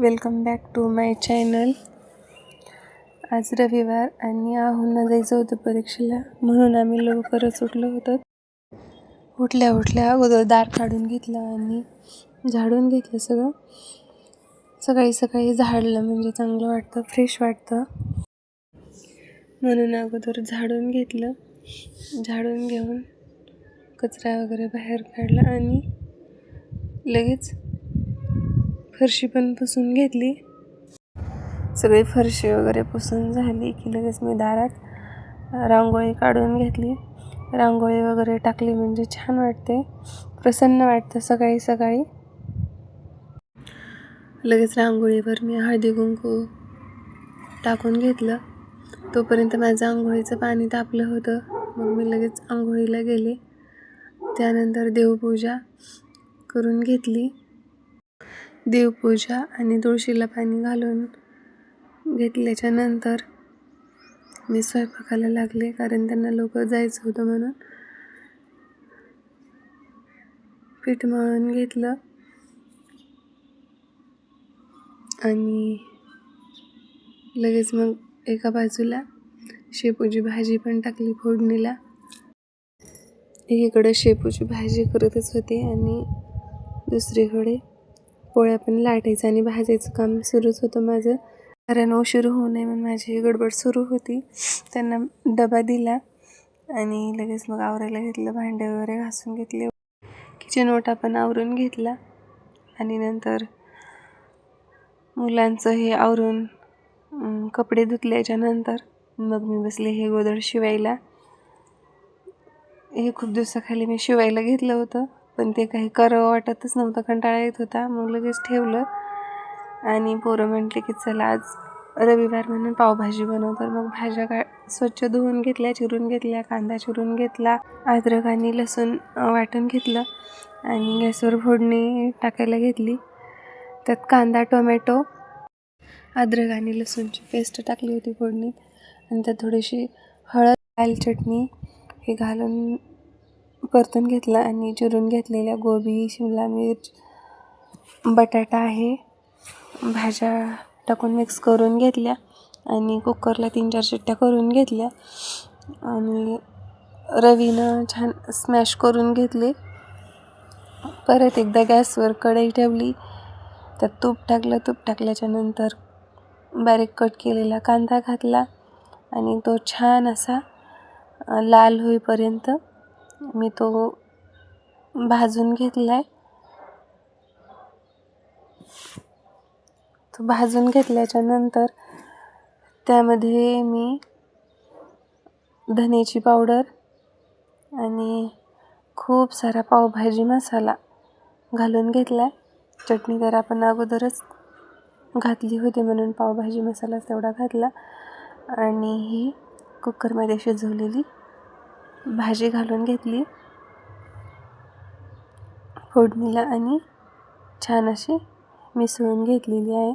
Welcome back to my channel. आज रविवार आणि आहुना जायचं होतं परीक्षेला म्हणून आम्ही लवकरच उठलो होतो. उठल्या उठल्या अगोदर दार काढून घेतलं आणि झाडून घेतलं सगळं. सकाळी सकाळी झाडलं म्हणजे चांगलं वाटतं फ्रेश वाटतं. म्हणून अगोदर झाडून घेतलं. झाडून घेऊन कचरा वगैरे बाहेर काढला आणि लगेच फरशी पण पुसून घेतली. सगळी फरशी वगैरे पुसून झाली की लगेच मी दारात रांगोळी काढून घेतली. रांगोळी वगैरे टाकली म्हणजे छान वाटते. प्रसन्न वाटतं सकाळी सकाळी. लगेच रांगोळीवर मी हळदी कुंकू टाकून घेतलं. तोपर्यंत माझं आंघोळीचं पाणी तापलं होतं. मग मी लगेच आंघोळीला गेले. त्यानंतर देवपूजा करून घेतली. देवपूजा आणि तुळशीला पाणी घालून घेतल्याच्या नंतर मी स्वयंपाकाला लागले कारण त्यांना लवकर जायचं होतं म्हणून. पीठ मळून घेतलं. आणि लगेच मग एका बाजूला शेपूची भाजी पण टाकली फोडणीला. एकीकडे शेपूची भाजी करतच होते आणि दुसरीकडे पोळ्या पण लाटायचं आणि भाजायचं काम सुरूच होतं माझं. कारण उशीर होऊ नये म्हणून माझी गडबड सुरू होती. त्यांना डबा दिला आणि लगेच मग आवरायला घेतलं भांडे वगैरे घासून घेतले. किचन ओटा पण आवरून घेतला आणि नंतर मुलांचं हे आवरून कपडे धुतल्याच्या नंतर मग मी बसले हे गोदड शिवायला. हे खूप दिवसाखाली मी शिवायला घेतलं होतं. पण ते काही करावं वाटतच नव्हतं. कंटाळा येत होता. मग लगेच ठेवलं. आणि पोरं म्हटले की चला आज रविवार म्हणून पावभाजी बनव. तर मग भाज्या का स्वच्छ धुवून घेतल्या चिरून घेतल्या कांदा चिरून घेतला अद्रक आणि लसूण वाटून घेतलं आणि गॅसवर फोडणी टाकायला घेतली. त्यात कांदा टोमॅटो अद्रक आणि लसूणची पेस्ट टाकली होती फोडणीत. आणि त्यात थोडीशी हळद लाल चटणी हे घालून परतून घेतला आणि चिरून घेतलेल्या गोबी शिमला मिर्च बटाटा आहे. भाज्या टाकून मिक्स करून घेतल्या आणि कुकरला तीन चार शिट्ट्या करून घेतल्या. आणि रवीनं छान स्मॅश करून घेतले. परत एकदा गॅसवर कढई ठेवली. त्यात तूप टाकलं. तूप टाकल्याच्या नंतर बारीक कट केलेला कांदा घातला आणि तो छान असा लाल होईपर्यंत मी तो भाजून घेतला आहे तो भाजून घेतल्याच्या नंतर त्यामध्ये मी धनेची पावडर आणि खूप सारा पावभाजी मसाला घालून घेतला आहे चटणी तर आपण अगोदरच घातली होती म्हणून पावभाजी मसाला तेवढा घातला. आणि ही कुकरमध्ये शिजवलेली भाजी घालून घेतली. फोडणीला आणि छान अशी मिसळून घेतलेली आहे.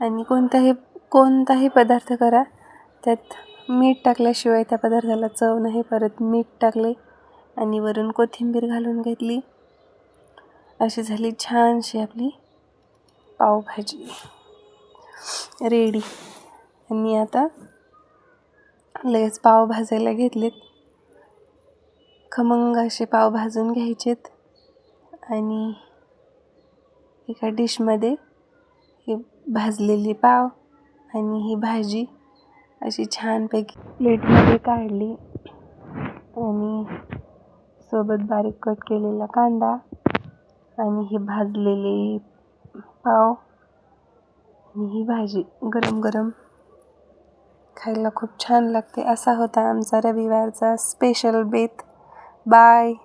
आणि कोणताही कोणताही पदार्थ करा त्यात मीठ टाकल्याशिवाय त्या पदार्थाला चव नाही. परत मीठ टाकले आणि वरून कोथिंबीर घालून घेतली. अशी झाली छानशी आपली पावभाजी. रेडी. आणि आता लगेच पाव भाजायला घेतलेत. खमंग असे पाव भाजून घ्यायचेत. आणि एका डिशमध्ये ही भाजलेली पाव आणि ही भाजी अशी छानपैकी प्लेटमध्ये काढली. आणि सोबत बारीक कट केलेला कांदा आणि हे भाजलेले पाव आणि ही भाजी गरम गरम खायला खूप छान लागते. असा होता आमचा रविवारचा स्पेशल बेत Bye.